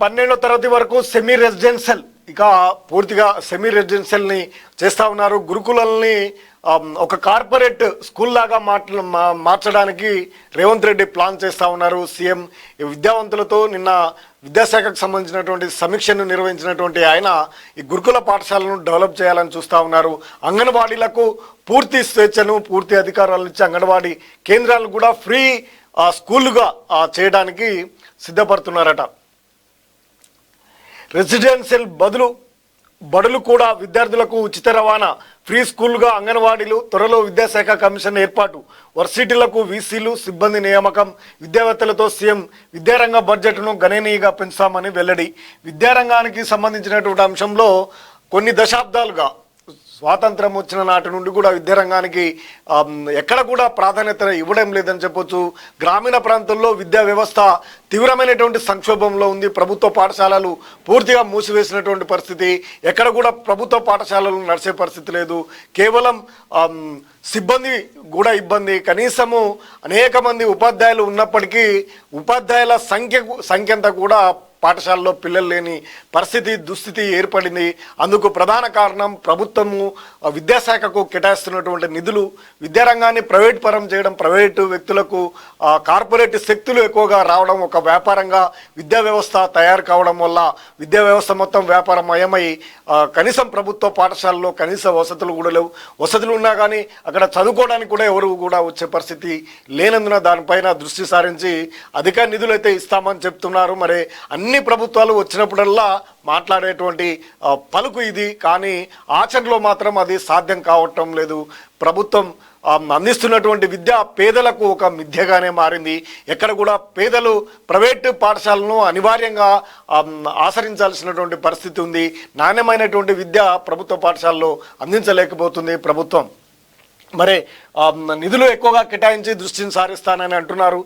పన్నెండో తరగతి వరకు సెమీ రెసిడెన్షియల్ ఇక పూర్తిగా సెమీ రెసిడెన్షియల్ని చేస్తా ఉన్నారు. గురుకులల్ని um, ఒక కార్పొరేట్ స్కూల్ లాగా మార్చ మార్చడానికి రేవంత్ రెడ్డి ప్లాన్ చేస్తా ఉన్నారు. సీఎం ఈ విద్యావంతులతో నిన్న విద్యాశాఖకు సంబంధించినటువంటి సమీక్షను నిర్వహించినటువంటి ఆయన ఈ గురుకుల పాఠశాలను డెవలప్ చేయాలని చూస్తూ ఉన్నారు. అంగన్వాడీలకు పూర్తి స్వేచ్ఛను పూర్తి అధికారాలు ఇచ్చి అంగన్వాడీ కేంద్రాలను కూడా ఫ్రీ ఆ, స్కూలుగా చేయడానికి సిద్ధపడుతున్నారట. రెసిడెన్షియల్ బదులు బడులు కూడా విద్యార్థులకు ఉచిత రవాణా ఫ్రీ స్కూల్గా అంగన్వాడీలు త్వరలో విద్యాశాఖ కమిషన్ ఏర్పాటు. వర్సిటీలకు వీసీలు సిబ్బంది నియామకం విద్యావేత్తలతో సీఎం విద్యారంగ బడ్జెట్ను గణనీయంగా పెంచుతామని వెల్లడి. విద్యారంగానికి సంబంధించినటువంటి అంశంలో కొన్ని దశాబ్దాలుగా స్వాతంత్రం వచ్చిన నాటి నుండి కూడా విద్యారంగానికి ఎక్కడ కూడా ప్రాధాన్యత ఇవ్వడం లేదని చెప్పొచ్చు. గ్రామీణ ప్రాంతాల్లో విద్యా వ్యవస్థ తీవ్రమైనటువంటి సంక్షోభంలో ఉంది. ప్రభుత్వ పాఠశాలలు పూర్తిగా మూసివేసినటువంటి పరిస్థితి. ఎక్కడ కూడా ప్రభుత్వ పాఠశాలలు నడిచే పరిస్థితి లేదు. కేవలం సిబ్బంది కూడా ఇబ్బంది. కనీసము అనేక మంది ఉపాధ్యాయులు ఉన్నప్పటికీ ఉపాధ్యాయుల సంఖ్య సంఖ్య అంతా కూడా పాఠశాలలో పిల్లలు లేని పరిస్థితి దుస్థితి ఏర్పడింది. అందుకు ప్రధాన కారణం ప్రభుత్వము విద్యాశాఖకు కేటాయిస్తున్నటువంటి నిధులు. విద్యారంగాన్ని ప్రైవేట్ పరం చేయడం ప్రైవేటు వ్యక్తులకు కార్పొరేట్ శక్తులు ఎక్కువగా రావడం ఒక వ్యాపారంగా విద్యా వ్యవస్థ తయారు కావడం వల్ల విద్యా వ్యవస్థ మొత్తం వ్యాపారమయమై కనీసం ప్రభుత్వ పాఠశాలలో కనీస వసతులు కూడా లేవు. వసతులు ఉన్నా కానీ అక్కడ చదువుకోవడానికి కూడా ఎవరు కూడా వచ్చే పరిస్థితి లేనందున దానిపైన దృష్టి సారించి అధిక నిధులు అయితే ఇస్తామని చెప్తున్నారు. మరి అన్ని ప్రభుత్వాలు వచ్చినప్పుడల్లా మాట్లాడేటువంటి పలుకు ఇది. కానీ ఆచరణలో మాత్రం అది సాధ్యం కావటం లేదు. ప్రభుత్వం అందిస్తున్నటువంటి విద్య పేదలకు ఒక మిథ్యగానే మారింది. ఎక్కడ కూడా పేదలు ప్రైవేటు పాఠశాలను అనివార్యంగా ఆచరించాల్సినటువంటి పరిస్థితి ఉంది. నాణ్యమైనటువంటి విద్య ప్రభుత్వ పాఠశాలలో అందించలేకపోతుంది ప్రభుత్వం. మరి నిధులు ఎక్కువగా కేటాయించి దృష్టిని సారిస్తానని అంటున్నారు.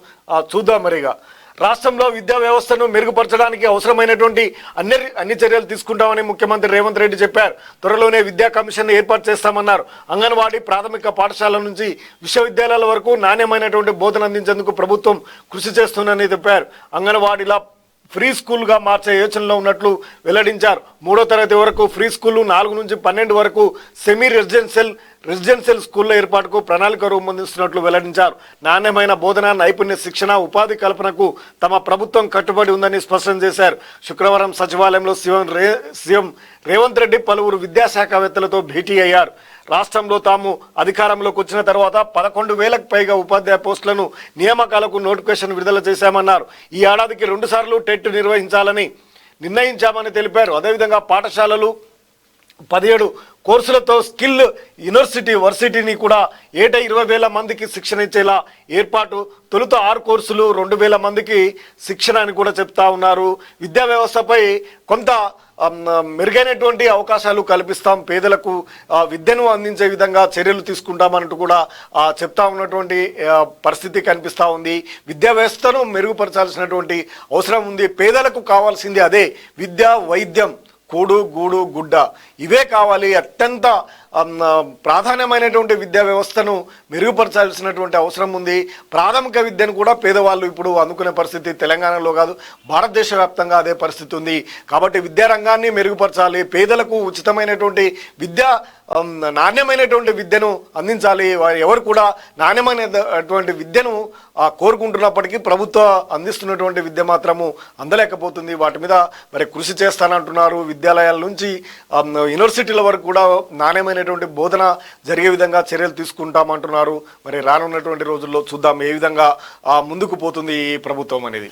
చూద్దాం మరిగా. రాష్ట్రంలో విద్యా వ్యవస్థను మెరుగుపరచడానికి అవసరమైనటువంటి అన్ని అన్ని చర్యలు తీసుకుంటామని ముఖ్యమంత్రి రేవంత్ రెడ్డి చెప్పారు. త్వరలోనే విద్యా కమిషన్ ఏర్పాటు చేస్తామన్నారు. అంగన్వాడీ ప్రాథమిక పాఠశాల నుంచి విశ్వవిద్యాలయాల వరకు నాణ్యమైనటువంటి బోధన అందించేందుకు ప్రభుత్వం కృషి చేస్తుందని చెప్పారు. అంగన్వాడీల ఫ్రీ స్కూల్గా మార్చే యోచనలో ఉన్నట్లు వెల్లడించారు. మూడో తరగతి వరకు ఫ్రీ స్కూల్ నాలుగు నుంచి పన్నెండు వరకు సెమీ రెసిడెన్షియల్ రెసిడెన్షియల్ స్కూళ్ళ ఏర్పాటుకు ప్రణాళిక రూపొందిస్తున్నట్లు వెల్లడించారు. నాణ్యమైన బోధన నైపుణ్య శిక్షణ ఉపాధి కల్పనకు తమ ప్రభుత్వం కట్టుబడి ఉందని స్పష్టం చేశారు. శుక్రవారం సచివాలయంలో సీఎం రే సీఎం రేవంత్ రెడ్డి పలువురు విద్యాశాఖవేత్తలతో భేటీ అయ్యారు. రాష్ట్రంలో తాము అధికారంలోకి వచ్చిన తర్వాత పదకొండు వేలకు పైగా ఉపాధ్యాయ పోస్టులను నియామకాలకు నోటిఫికేషన్ విడుదల చేశామన్నారు. ఈ ఏడాదికి రెండుసార్లు టెట్ నిర్వహించాలని నిర్ణయించామని తెలిపారు. అదేవిధంగా పాఠశాలలు పదిహేడు కోర్సులతో స్కిల్ యూనివర్సిటీ వర్సిటీని కూడా ఏటా ఇరవై వేల మందికి శిక్షణ ఇచ్చేలా ఏర్పాటు తొలుత ఆరు కోర్సులు రెండు వేల మందికి శిక్షణ అని కూడా చెప్తా ఉన్నారు. విద్యా వ్యవస్థపై కొంత మెరుగైనటువంటి అవకాశాలు కల్పిస్తాం. పేదలకు విద్యను అందించే విధంగా చర్యలు తీసుకుంటామంటూ కూడా చెప్తా ఉన్నటువంటి పరిస్థితి కనిపిస్తూ ఉంది. విద్యా వ్యవస్థను మెరుగుపరచాల్సినటువంటి అవసరం ఉంది. పేదలకు కావాల్సింది అదే విద్య వైద్యం. కూడు గూడు గుడ్డ. ఇవే కావాలి. అత్యంత ప్రాధాన్యమైనటువంటి విద్యా వ్యవస్థను మెరుగుపరచాల్సినటువంటి అవసరం ఉంది. ప్రాథమిక విద్యను కూడా పేదవాళ్ళు ఇప్పుడు అందుకునే పరిస్థితి తెలంగాణలో కాదు భారతదేశ వ్యాప్తంగా అదే పరిస్థితి ఉంది. కాబట్టి విద్యారంగాన్ని మెరుగుపరచాలి. పేదలకు ఉచితమైనటువంటి విద్య నాణ్యమైనటువంటి విద్యను అందించాలి. వారు ఎవరు కూడా నాణ్యమైనటువంటి విద్యను కోరుకుంటున్నప్పటికీ ప్రభుత్వ అందిస్తున్నటువంటి విద్య మాత్రము అందలేకపోతుంది. వాటి మీద మరి కృషి చేస్తానంటున్నారు. విద్యాలయాల నుంచి యూనివర్సిటీల వరకు కూడా నాణ్యమైనటువంటి బోధన జరిగే విధంగా చర్యలు తీసుకుంటామంటున్నారు. మరి రానున్నటువంటి రోజుల్లో చూద్దాం ఏ విధంగా ముందుకు పోతుంది ఈ ప్రభుత్వం అనేది.